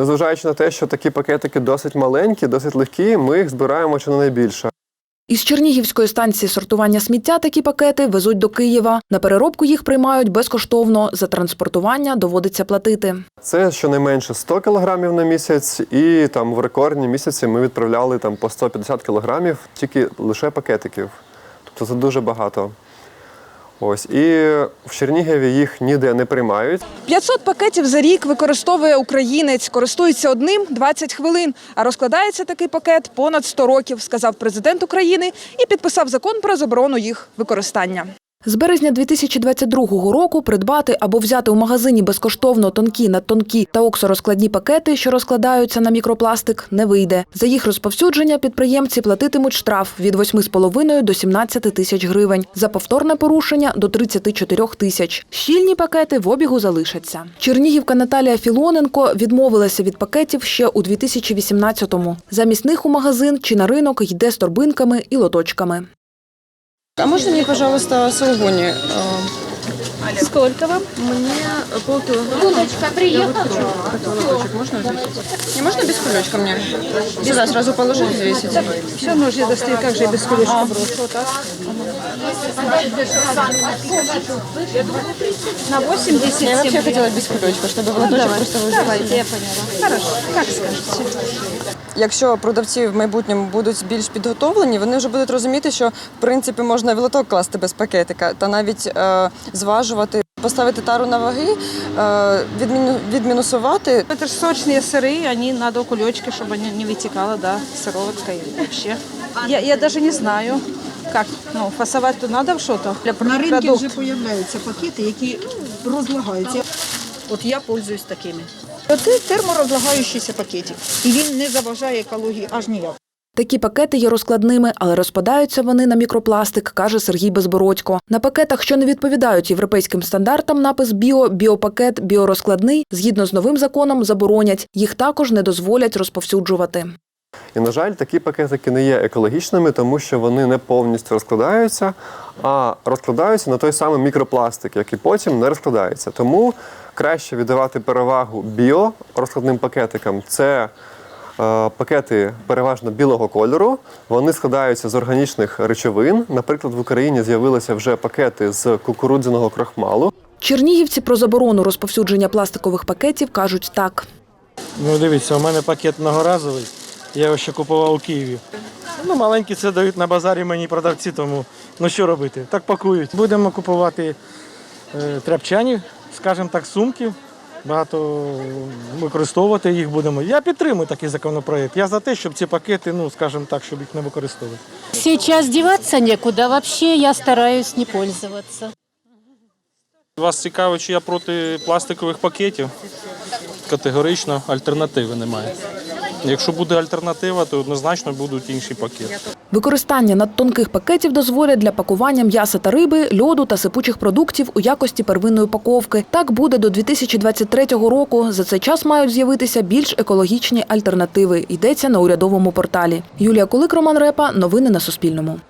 Незважаючи на те, що такі пакетики досить маленькі, досить легкі, ми їх збираємо чи не найбільше. Із Чернігівської станції сортування сміття такі пакети везуть до Києва. На переробку їх приймають безкоштовно. За транспортування доводиться платити. Це щонайменше 100 кілограмів на місяць, і там в рекордні місяці ми відправляли там по 150 кілограмів тільки лише пакетиків. Тобто це дуже багато. Ось і в Чернігові їх ніде не приймають. 500 пакетів за рік використовує українець, користується одним 20 хвилин. А розкладається такий пакет понад 100 років, сказав президент України і підписав закон про заборону їх використання. З березня 2022 року придбати або взяти у магазині безкоштовно тонкі, надтонкі та оксорозкладні пакети, що розкладаються на мікропластик, не вийде. За їх розповсюдження підприємці платитимуть штраф від 8,5 до 17 тисяч гривень, за повторне порушення до 34 тисяч. Щільні пакети в обігу залишаться. Чернігівка Наталія Філоненко відмовилася від пакетів ще у 2018-му. Замість них у магазин чи на ринок йде з торбинками і лоточками. А можно мне, пожалуйста, сулугуни? Скільки вам? Мне полкилограмма. Луночка, приехала. Можно? Не можно без кулечка мне? Сюда сразу положить, взвесить? Все можна достати, як же без кулечка просто так. На 80 Я вообще хотела без кулечка, чтобы в лоточек просто взвесить. я поняла. Хорошо, як скажете. Якщо продавці в майбутньому будуть більш підготовлені, вони вже будуть розуміти, що в принципі можна в лоток класти без пакетика та навіть е, зважувати, поставити тару на ваги, е, відміну- відмінусувати Это же сочные сыры, они надо кулечки, чтобы они не вытекала, да, сыроватка и вообще. Я, я даже не знаю, как, ну, фасовать-то надо что-то для На ринку продуктов. вже з'являються пакети, які розлагаються. От я пользуюсь такими. Це терморозлагаючийся пакетик. І він не заважає екології аж ніяк. Такі пакети є розкладними, але розпадаються вони на мікропластик, каже Сергій Безбородько. На пакетах, що не відповідають європейським стандартам, напис біо, біопакет, біорозкладний, згідно з новим законом, заборонять. Їх також не дозволять розповсюджувати. І, на жаль, такі пакетики не є екологічними, тому що вони не повністю розкладаються, а розкладаються на той самий мікропластик, який потім не розкладається. Тому краще віддавати перевагу біорозкладним пакетикам. Це е, пакети переважно білого кольору. Вони складаються з органічних речовин. Наприклад, в Україні з'явилися вже пакети з кукурудзяного крохмалу. Чернігівці про заборону розповсюдження пластикових пакетів кажуть так. Ну, дивіться, у мене пакет многоразовий. Я його ще купував у Києві. Ну, маленькі це дають на базарі мені продавці, тому ну що робити? Так пакують. Будемо купувати е, тряпчані, скажімо так, сумки. Багато використовувати їх будемо. Я підтримую такий законопроект. Я за те, щоб ці пакети, ну скажімо так, щоб їх не використовувати. Сейчас деваться некуда. Вообще я стараюсь не пользоваться. Вас цікавить, чи я проти пластикових пакетів? Категорично альтернативи немає. Якщо буде альтернатива, то однозначно будуть інші пакети. Використання надтонких пакетів дозволять для пакування м'яса та риби, льоду та сипучих продуктів у якості первинної упаковки. Так буде до 2023 року. За цей час мають з'явитися більш екологічні альтернативи. Йдеться на урядовому порталі. Юлія Кулик, Роман Репа. Новини на Суспільному.